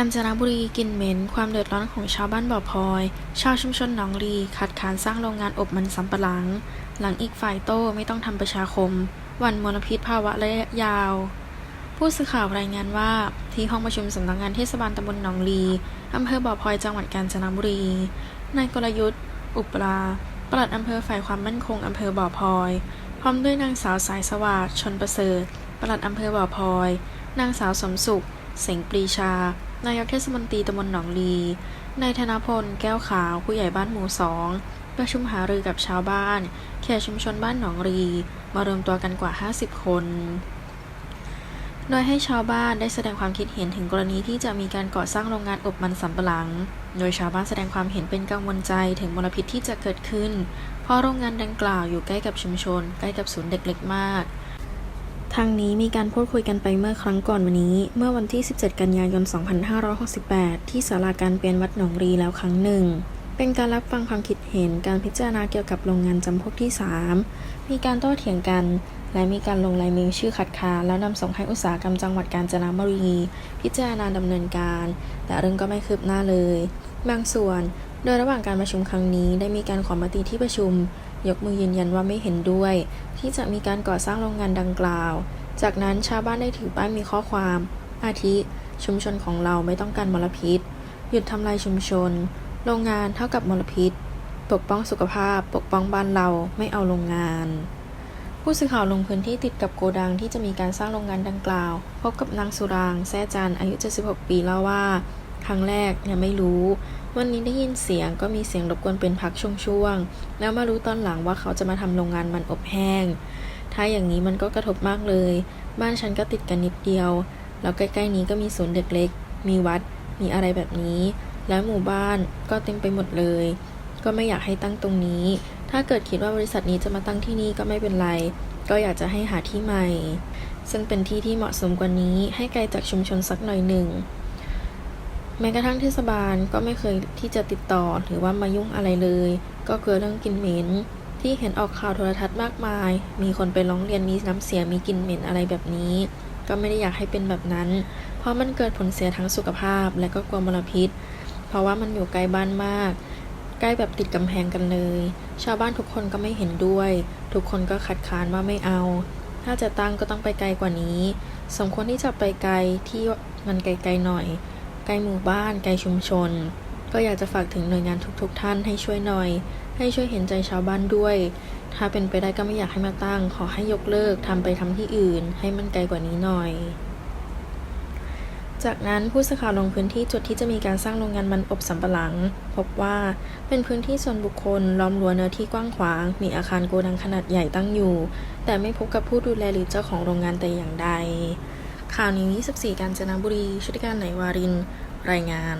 าญจนบุรีกลิ่นเหม็น ความเดือดร้อนของชาวบ้านบ่อพลอย ชาวชุมชนหนองลีขัดขานสร้างโรงงานอบมันสำปะหลัง หลังอีกฝ่ายโต้ไม่ต้องทำประชาคม วันมลพิษภาวะระยะยาว ผู้สื่อข่าวรายงานว่าที่ห้องประชุมสำนักงานเทศบาลตำบลหนองลีอำเภอบ่อพลอยจังหวัดกาญจนบุรี นายกลยุทธ์ อุปราปลัดอำเภอฝ่ายความมั่นคงอำเภอบ่อพลอย พร้อมด้วยนางสาวสายสวัสดิ์ชนประเสริฐปลัดอำเภอบ่อพลอย นางสาวสมสุข เสงปรีชา นายกเทศมนตรีตำบลหนองลี นายธนพล แก้วขาว ผู้ใหญ่บ้านหมู่สอง ประชุมหารือกับชาวบ้าน เขตชุมชนบ้านหนองรี มารวมตัวกันกว่า 50 คน โดยให้ชาวบ้านได้แสดงความคิดเห็นถึงกรณีที่จะมีการก่อสร้างโรงงานอบมันสำปะหลัง โดยชาวบ้านแสดงความเห็นเป็นกังวลใจถึงมลพิษที่จะเกิดขึ้น เพราะโรงงานดังกล่าวอยู่ใกล้กับชุมชน ใกล้กับศูนย์เด็กเล็กมาก ทางนี้มีการพูดคุยกันไปเมื่อครั้งก่อนวันนี้ เมื่อวันที่ 17 กันยายน 2568 ที่ศาลาการเปลี่ยนวัดหนองรีแล้วครั้งหนึ่ง เป็นการรับฟังความคิดเห็นการพิจารณาเกี่ยวกับโรงงานจำพวกที่ 3 มีการโต้เถียงกัน และมีการลงลายมือชื่อคัดค้านแล้วนำส่งให้อุตสาหกรรมจังหวัดกาญจนบุรี พิจารณาดำเนินการ แต่เรื่องก็ไม่คืบหน้าเลย บางส่วน โดยระหว่างการประชุมครั้งนี้ได้มีการขอมติที่ประชุม ยกมือยืนยันว่าไม่เห็นด้วย ที่จะมีการก่อสร้างโรงงานดังกล่าว จากนั้นชาวบ้านได้ถือป้ายมีข้อความ อาทิ ชุมชนของเราไม่ต้องการมลพิษ หยุดทำลายชุมชน โรงงานเท่ากับมลพิษ ปกป้องสุขภาพ ปกป้องบ้านเราไม่เอาโรงงาน ผู้สื่อข่าวลงพื้นที่ติดกับโกดังที่จะมีการสร้างโรงงานดังกล่าว พบกับนางสุรางแซ่จันอายุ 76 ปีเล่าว่า ครั้งแรกยังไม่รู้ วันนี้ได้ยินเสียงก็มีเสียงรบกวนเป็นพักช่วงๆ แล้วมารู้ตอนหลังว่าเขาจะมาทำโรงงานมันอบแห้ง ถ้าอย่างนี้มันก็กระทบมากเลย บ้านฉันก็ติดกันนิดเดียว แล้วใกล้ๆนี้ก็มีศูนย์เด็กเล็ก มีวัด มีอะไรแบบนี้ แล้วหมู่บ้านก็เต็มไปหมดเลย ก็ไม่อยากให้ตั้งตรงนี้ ถ้าเกิดคิดว่าบริษัทนี้จะมาตั้งที่นี่ก็ไม่เป็นไร ก็อยากจะให้หาที่ใหม่ ซึ่งเป็นที่ที่เหมาะสมกว่านี้ให้ไกลจากชุมชนสักหน่อยหนึ่ง แม้กระทั่งเทศบาลก็ไม่เคยที่จะติดต่อหรือว่ามายุ่งอะไรเลย ก็กลัวเรื่องกลิ่นเหม็นที่เห็นออกข่าวโทรทัศน์มากมาย มีคนไปร้องเรียนมีน้ำเสียมีกลิ่นเหม็นอะไรแบบนี้ ก็ไม่ได้อยากให้เป็นแบบนั้น เพราะมันเกิดผลเสียทั้งสุขภาพและก็กลัวมลพิษ เพราะว่ามันอยู่ใกล้บ้านมาก ใกล้แบบติดกำแพงกันเลย ชาวบ้านทุกคนก็ไม่เห็นด้วย ทุกคนก็คัดค้านว่าไม่เอา ถ้าจะตั้งก็ต้องไปไกลกว่านี้ สมควรที่จะไปไกลที่มันไกลๆหน่อย กล้หมู่บ้าน ไกลชุมชน ก็อยากจะฝากถึงหน่วยงานทุกๆทท่านให้ช่วยหน่อย ให้ช่วยเห็นใจชาวบ้านด้วย ถ้าเป็นไปได้ก็ไม่อยากให้มาตั้ง ขอให้ยกเลิกทำไปทำที่อื่น ให้มันไกลกว่านี้หน่อย จากนั้นผู้สื่อข่าวลงพื้นที่จุดที่จะมีการสร้างโรงงานมันอบสำปะหลัง พบว่าเป็นพื้นที่ส่วนบุคคลล้อมรั้วเนื้อที่กว้างขวาง มีอาคารโกดังขนาดใหญ่ตั้งอยู่ แต่ไม่พบกับผู้ดูแลหรือเจ้าของโรงงานแต่อย่างใด ข่าวนี้24 กาญจนบุรีชุติการไหนวาริน รายงาน